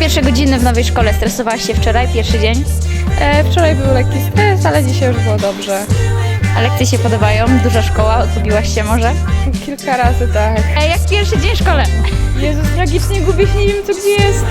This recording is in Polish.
Pierwsze godziny w nowej szkole stresowałaś się wczoraj, pierwszy dzień? E, wczoraj był lekki stres, ale dzisiaj już było dobrze. A lekcje się podobają? Duża szkoła, odgubiłaś się może? Kilka razy tak. E, jak pierwszy dzień w szkole? Jezus, tragicznie gubię się, nie wiem co gdzie jest.